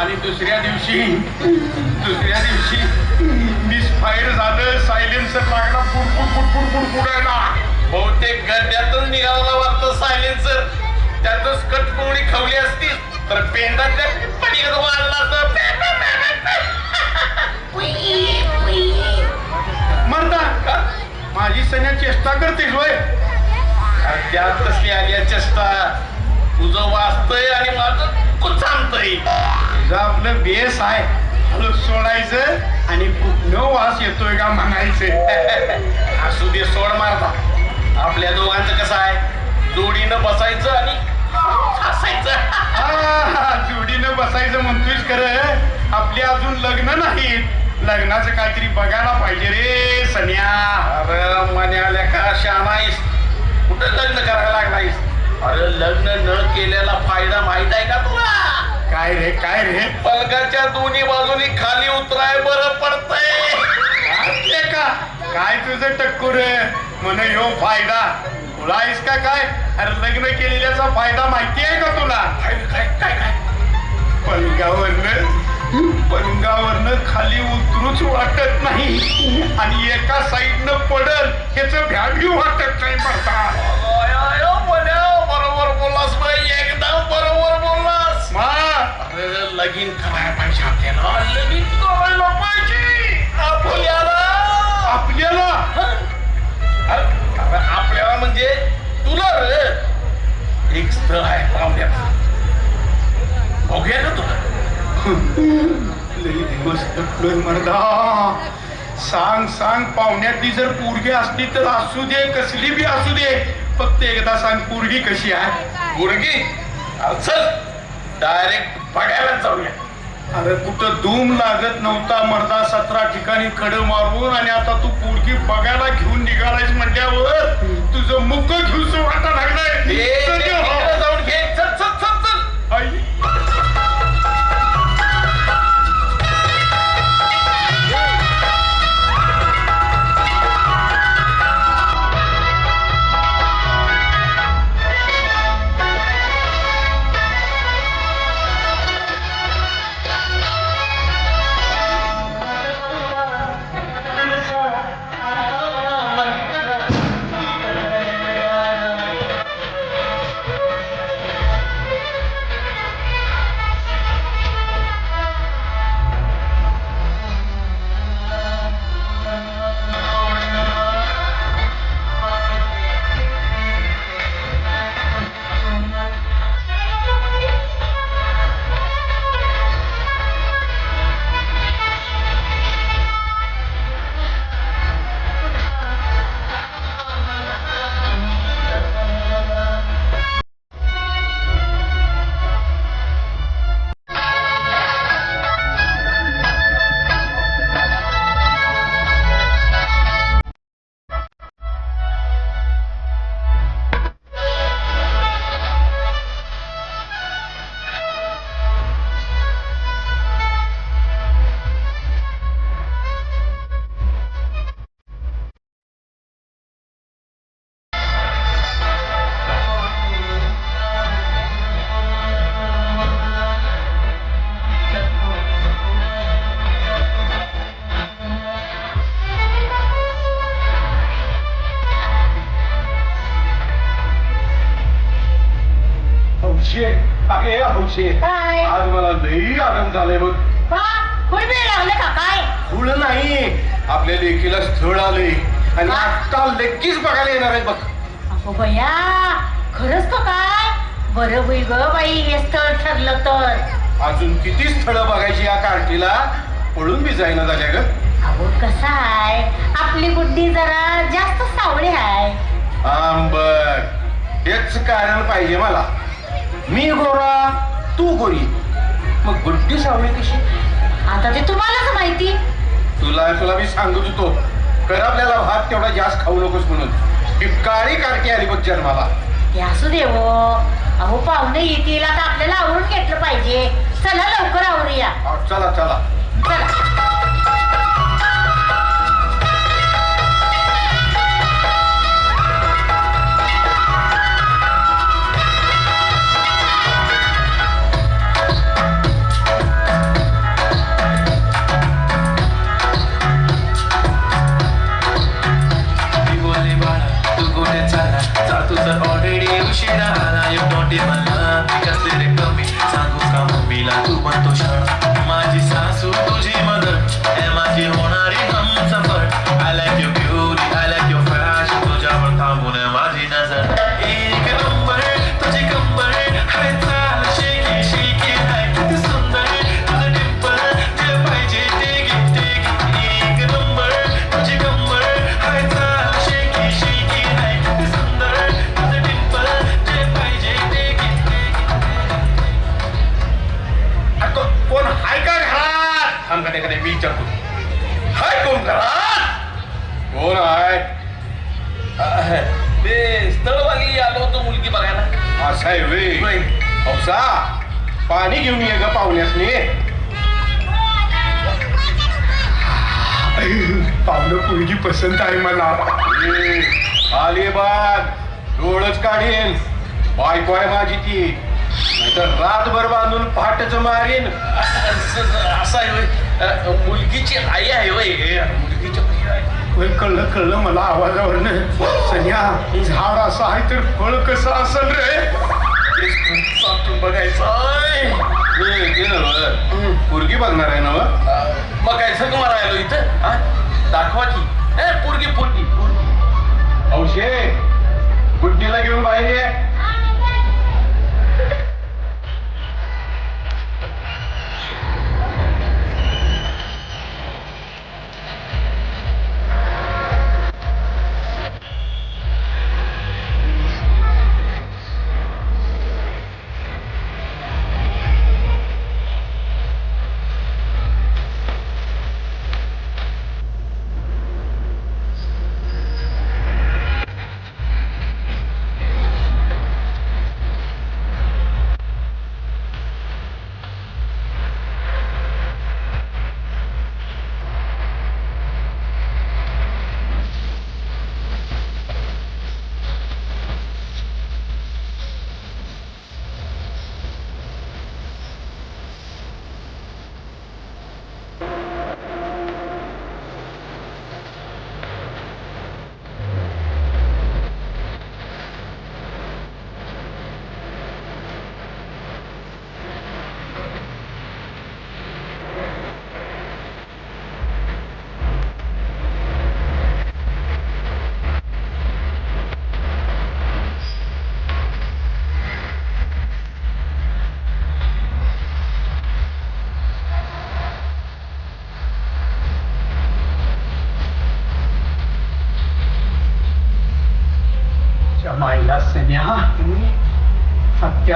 आणि दुसऱ्या दिवशी दुसऱ्या दिवशी मिसफायर झालं सायलेन्सर लागला फुडफुड फुडफुड फुडफुडायला बहुतेक गड्ड्यातून निघाला वाटतं सायलेन्सर त्यातच कटकोणी खवली असती तर पेंडाच्या पडीत वाढला मरता का? माझी सैन्या चेष्टा करतेस होय. त्यात कसली आली आहे चेष्टा? तुझं वाचतंय आणि माझं कुचामतंय आपलं बेस आहे. हळू सोडायचं आणि न वास येतोय का म्हणायचं. असू दे सोड मारता. आपल्या दोघांचं कसं आहे? जोडीनं बसायचं आणि हसायचं. जोडीनं बसायचं म्हणतोयस खरं. आपली अजून लग्न नाहीत लग्नाचं काहीतरी बघायला पाहिजे रे सन्या. अरे मन्याल्या का शानाईस कुठं लग्न करायला लागलायस अरे लग्न न केलेला फायदा माहीत आहे का तुला? काय रे काय रे? पलकाच्या दोन्ही बाजूनी खाली उतराय बरं पडतंय. का? काय तुझं टक्कूर म्हण ह्यो फायदा. तुला आहेस का काय? अरे लग्न केलेल्याचा फायदा माहिती आहे का तुला? काय काय काय काय? पलंगावरनं पलंगावरनं खाली उतरूच वाटत नाही. आणि एका साईडनं पडल ह्याच भ्याभी वाटत नाही बरोबर बोललास बाई एकदम बरोबर बोललास. मा अरे लगीन करायला पाहिजे आपल्याला. लगीन करायला पाहिजे. आपल्याला. आपल्याला? अरे आपल्याला म्हणजे तुला रे. एक स्थळ आहे पाहुण्यात बघूया ना तुला. लई दिवस थकलोय मर्दा. सांग सांग पाहुण्यातली जर पोरगी असली तर असू दे कसली बी असू दे. फक्त एकदा सांग पोरगी कशी आहे? पोरगी? चल. डायरेक्ट बघायला जाऊया. अरे कुठं धूम लागत नव्हता मर्दा सतरा ठिकाणी खड मारून आणि आता तू पोरगी बघायला घेऊन निघालायस म्हटल्यावर तुझं मुख घेऊन वाटा लागलाय. जाऊन घे. चल चल चल चल. आई. काय? आज मला लई आनंद झालाय बघ. हा? कोण वेळ लागले का काय? फुल नाही. आपल्या लेखीला स्थळ आले आणि हा? आता लेखीच बघायला येणार आहे बघ. अगो बया खरंच का काय? बरं होई ग बाई हे स्थळ ठरलं तर. अजून किती स्थळं बघायची या कार्टीला? पळून बी जाईना झाल्या ग. अहो कसा आहे? आपली बुद्धी जरा जास्त सावळी आहे. आंबर हेच कारण पाहिजे मला. मी गोरा तू गोरी. मग गुड्डी सावळी कशी? आता ते तुम्हालाच माहिती. तुला तुला मी सांगत होतो कर आपल्याला भात तेवढा जास्त खाऊ नकोस म्हणून. ही काळी कार्टी आली बघ जन्माला. ते असू दे हो. अहो पाहुणे येतील आता आपल्याला आवरून घेतलं पाहिजे. चला लवकर आवरूया. अहो, चला चला. चला. देवाला जास्त रे कमी सांगू का मम्मीला तू म्हणतो शाळा घेऊन ये ग पाहुण्यासनी. पावलं पोरगी पसंत आहे मला. आली बाग. डोळच काढीन. बायको आहे माझी ती नाहीतर रातभर बांधून पहाटच मारीन. असं आहे होय. अ, मुलगीची आई आहे होय. मुलगीची आई आहे. होय कळलं कळलं मला आवाजावरनं. सन्या झाड असं आहे तर फळ कसं असेल रे? बघायचं. आहे. ते पोरगी बघणार आहे नव अ, मग काय सग मारायलो इथं हा? दाखवा की. ए पोरगी पोरगी पोरगी. हौशे गुड्डीला घेऊन बाहेर ये.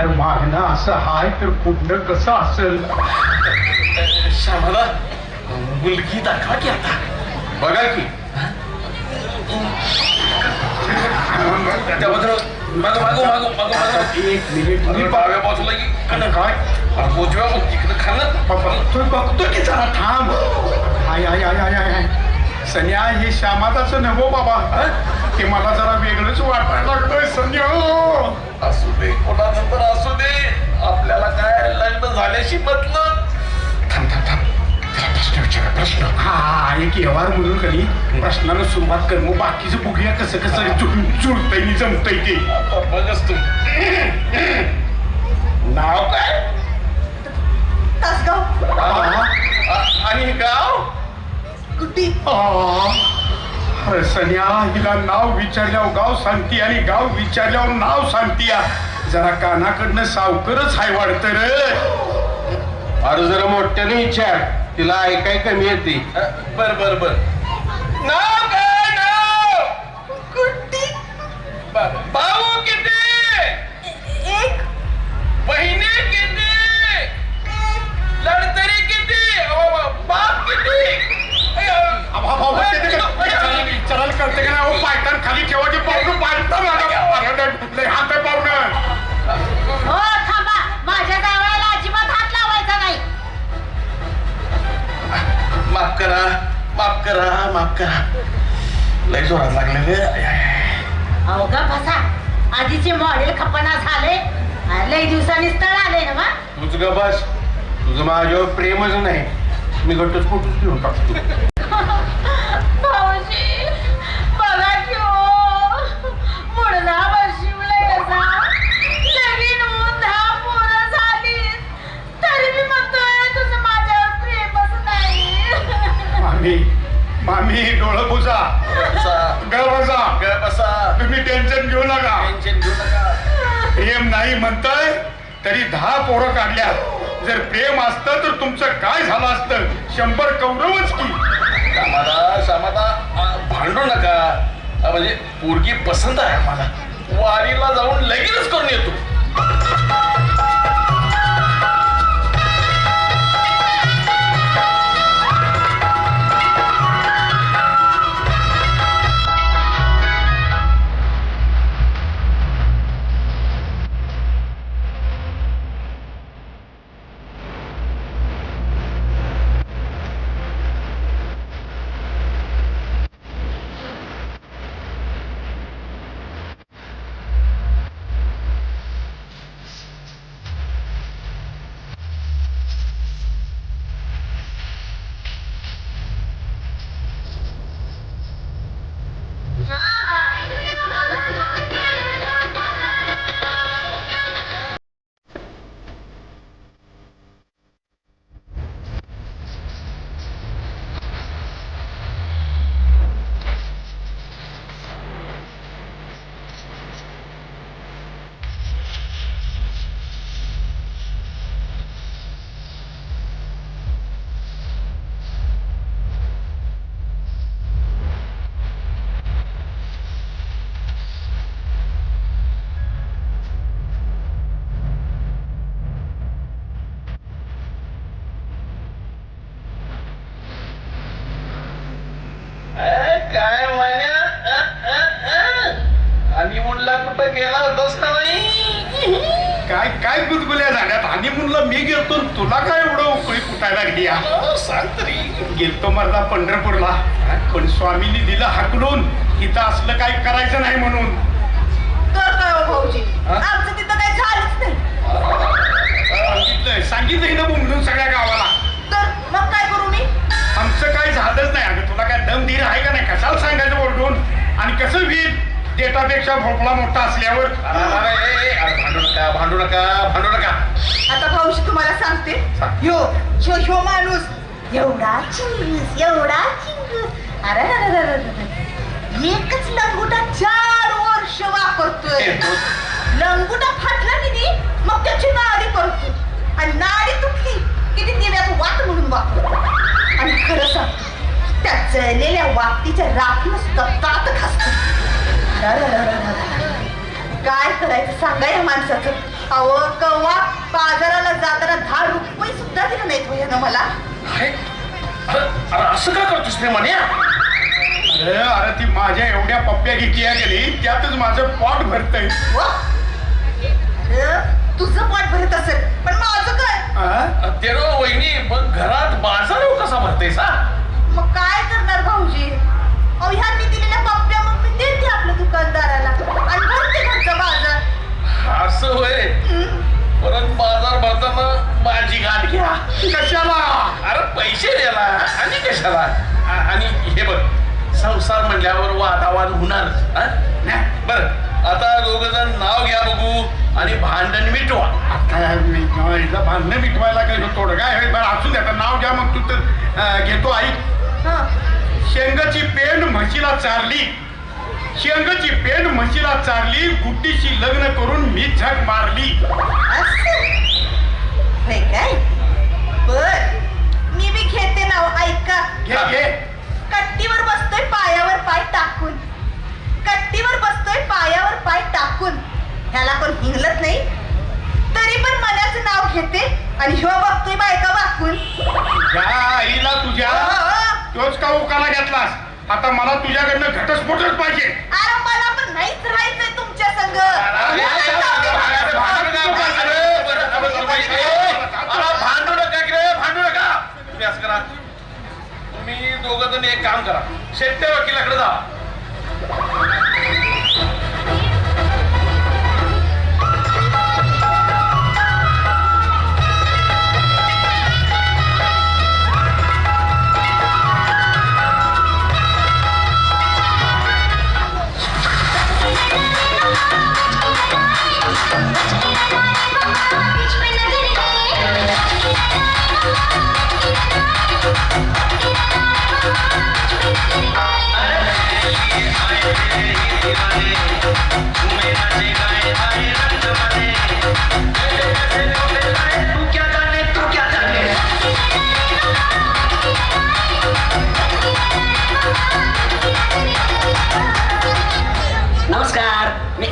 हत्यार मागणं असं हाय तर पुढलं कसं असेल? श्यामाला मुलगी दाखवा की आता. बघा की. त्या मागो मागो मागो मागो मागो. एक मिनिट. मी डाव्या बाजूला की काय? उजव्या तिकडं खाल्लं? बघतो की जरा थांब. सन्या हे श्यामाताचं नवो बाबा ते मला जरा वेगळंच वाटायला लागतंय सन्या असू दे कोणाचं तर असू दे. आपल्याला काय लग्न झाल्याशी मतलब. थांब थांब थांब. त्याला प्रश्न विचारा प्रश्न. हा एक व्यवहार म्हणून कधी प्रश्नानं सुरुवात कर. मग बाकीचं बघूया कसं कसं जुळ जुळतंय नि जमतंय ते. आता बघच तू. नाव काय? तासगाव? आ- आणि हे गाव? गुड्डी आ, अरे सन्या हिला नाव विचारल्यावर गाव सांगती आणि गाव विचारल्यावर नाव सांगती जरा कानाकडनं सावकरच हाय वाढत रे. अरे जरा मोठ्याने विचार तिला ऐकाय कमी येते. बर बर बर. नाव काय? विचारायला करते का नाही पायतान खाली ठेवायचे पाहुणं पायतान हात पाहुणं हो थांबा. माझ्या जावयाला अजिबात हात लावायचा नाही. माफ करा माफ करा माफ करा. लय जोरात लागले आय. अवघा फसा आधीचे मॉडेल खपना झाले. लय दिवसांनी स्थळ आले ना वा तुझ ग बस. तुझं माझ्यावर प्रेमच नाही. मी घटच कुठून घेऊन टाकतो. मामी. मामी डोळं बुजा बसा ग बसा. ग बसा. तुम्ही टेन्शन घेऊ नका. टेन्शन घेऊ नका. प्रेम नाही म्हणताय तरी दहा पोरं काढल्यात. जर प्रेम असतं तर तुमचं काय झालं असतं? शंभर कौरवच की. श्यामादा श्यामादा भांडू नका. म्हणजे पोरगी पसंत आहे मला वारीला जाऊन लगेच करून येतो. कुठं गेला होतास का नाही? काय काय गुदगुल्या झाल्यात? आणि म्हणलं मी गेलतो तुला काय एवढं उकळी कुटायला लागली हा? सांग तरी. गेलतो मर्दा पंढरपूरला. पण स्वामींनी दिलं हाकलून. इथं असलं काय करायचं नाही म्हणून. तर काय हो भाऊजी. हा? आमचं तिथं काही झालंच नाही. सांगितलंय. सांगितलंय ना बोंबलून सगळ्या गावाला. तर मग काय करू मी? आमचं काय झालंच नाही. अगं तुला काय दम धीर आहे का नाही? कशाला सांगायचं ओरडून आणि कसं होईल डेटापेक्षा भोपळा मोठा असल्यावर अरे, अरे, ए, ए, अरे, भांडू नका भांडू नका भांडू नका. आता भाऊजी तुम्हाला सांगते. सांग. ह्यो ह्यो ह्यो माणूस एवढा चिंगूस एवढा चिंगूस. अरे. एकच लंगुटा चार वर्ष वापरतोय. ए, तो- लंगुटा फाटला की नाही मग त्याची नाडी करतो आणि नाडी तुटली की ती दिव्यात वाट म्हणून वापरतो आणि खरं सांग त्या जळलेल्या वातीच्या राखीनं सुद्धा दात खासतो काय करायचं? सांगा या माणसाचं. अहो कवा बाजाराला जाताना दहा रुपये सुद्धा दिले नाहीत हो यानं मला. अरे अरे अरे, असं का करतोस रे म्हण्या अरे अरे ती माझ्या एवढ्या पप्प्या घेतल्या गेली त्यातच माझं पोट भरतंय. व? अरे तुझं पोट भरत असेल पण माझं काय? हा? ते रो वहिनी मग घरात बाजार कसा भरतेस हा मग काय करणार भाऊजी? अहो ह्यांनी दिलेल्या पप्प्या देते आपल्या दुकानदाराला. आणि भरते घरचा बाजार. असं होय. परत बाजार भरताना माझी गाठ घ्या. कशाला? अरे पैसे द्याला आणि कशाला? आ- आणि हे बघ संसार म्हणल्यावर वादावाद होणार. बर. आता दोघ जण नाव घ्या बघू आणि भांडण मिटवा. आता मी हिला भांडणं मिटवायला गेलो थोडं काय होईल बरं असू दे आता नाव घ्या मग तू तर. अं, घेतो आई. हं. शेंगाची पेंड म्हशीला चारली. शेंगाची पेंड म्हशीला चारली गुड्डीशी लग्न करून मी झक मारली असं? होय काय बर मी बी घेते नाव ऐका घे घे कट्टीवर बसतोय पायावर पाय टाकून कट्टीवर बसतोय पायावर पाय टाकून ह्याला कोण हिंगलत नाही तरी पण मनाचं नाव घेते आणि ह्यो बघतोय बायका वाकून ज्या आईला तुझ्या तोच का उकाला घेतलास आता मला तुझ्याकडनं घटस्फोटच पाहिजे अरे मला पण नाहीच राहायचंय तुमच्या संग अरे, भांडू नका की रे भांडू नका तुम्ही असं करा तुम्ही तुम्ही एक काम करा शेट्टे वकिलाकडे जा Thank you.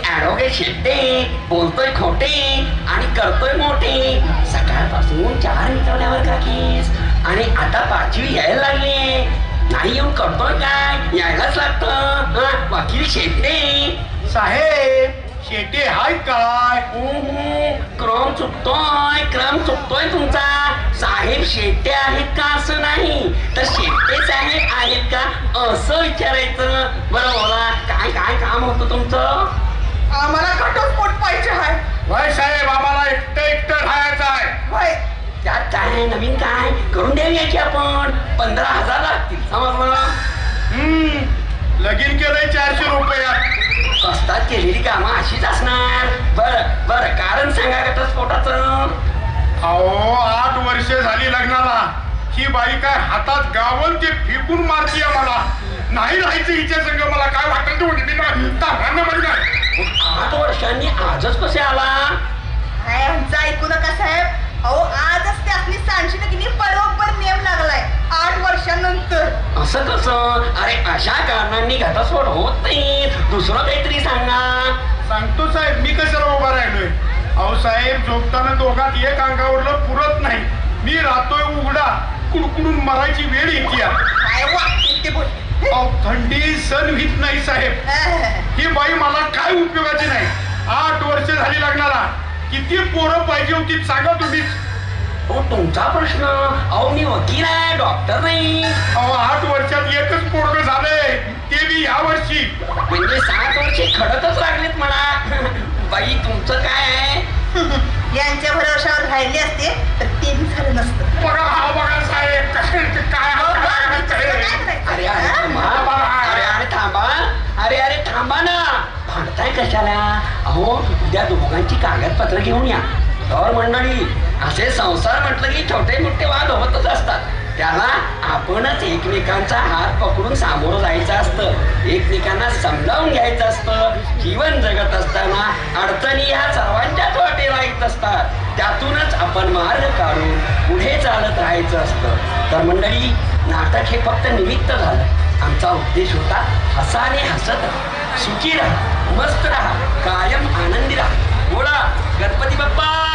ॲडव्होकेट बोलतोय खोटे आणि करतोय मोठे. सकाळपासून चार मिटवल्यावर का केस. आणि आता पाचवी यायला लागली नाही येऊन करतोय काय यायलाच लागतं हा, वकील शेट्टे साहेब शेटे हाय काय क्रम चुकतोय क्रम चुकतोय तुमचा साहेब शेट्टे आहेत का असं नाही तर शेट्टे साहेब आहेत का असं विचारायचं बरं बोला काय काय काम होतं तुमचं आम्हाला घटस्फोट पाहिजे हाय वय साहेब आम्हाला एकटं एकटं राहायचं आहे होय त्यात काय नवीन काय करून देऊया की आपण. पंधरा हजार लागतील. समजलं हम्म. लगीन केलंय चारशे रुपयात स्वस्तात केलेली कामं अशीच असणार. बर बर. कारण सांगा घटस्फोटाचं अहो आठ वर्ष झाली लग्नाला. ही बाई काय हातात गावल ते फेकून मारती मला. नाही राहायचं हिच्या संग. मला काय वाटत मी म्हणजे काय मग आठ वर्षांनी आजच कसे आला? ऐकू नका साहेब. अहो आजच त्यातली सांगशील की नाही बरोबर नेम लागलाय. आठ वर्षानंतर. असं कसं? अरे अशा कारणांनी घटस्फोट होत नाही. दुसरं काहीतरी सांगा. सांगतो साहेब मी कशाला उभा राहिलोय? अहो साहेब झोपताना दोघात एक अंगावरलं पुरत नाही. मी राहतोय उघडा. कुडकुडून मरायची वेळ येते काय बोल अहो, थंडी सण होत नाही साहेब. ही बाई मला काय उपयोगाची नाही. आठ वर्ष झाली लग्नाला. किती पोरं पाहिजे होती सांगा तुम्हीच हो तुमचा प्रश्न. अहो मी वकील आहे डॉक्टर नाही. अहो आठ वर्षात एकच पोरग झालंय. ते बी या वर्षी. म्हणजे सात वर्षे खडतच लागलेत म्हणा बाई तुमचं काय आहे? यांच्या भरोशावर राहिली असते तर ते बी झालं नसतं. बघा हा बघा साहेब काय काय काय? करायचं? अरे अरे हा? थांबा. अरे अरे थांबा अरे अरे थांबा ना. भांडताय कशाला? अहो उद्या दोघांची कागदपत्र घेऊन या. तर मंडळी असे संसार म्हटलं की छोटे मोठे वाद होतच असतात. त्याला आपणच एकमेकांचा हात पकडून सामोरं जायचं असतं. एकमेकांना समजावून घ्यायचं असतं. जीवन जगत असताना अडचणी ह्या सर्वांच्याच वाटेला येत असतात. त्यातूनच आपण मार्ग काढून पुढे चालत राहायचं असतं. तर मंडळी नाटक हे फक्त निमित्त झालं. आमचा उद्देश होता हसाने हसत सुखी राहा. मस्त राहा. कायम आनंदी राहा. बोला गणपती बाप्पा!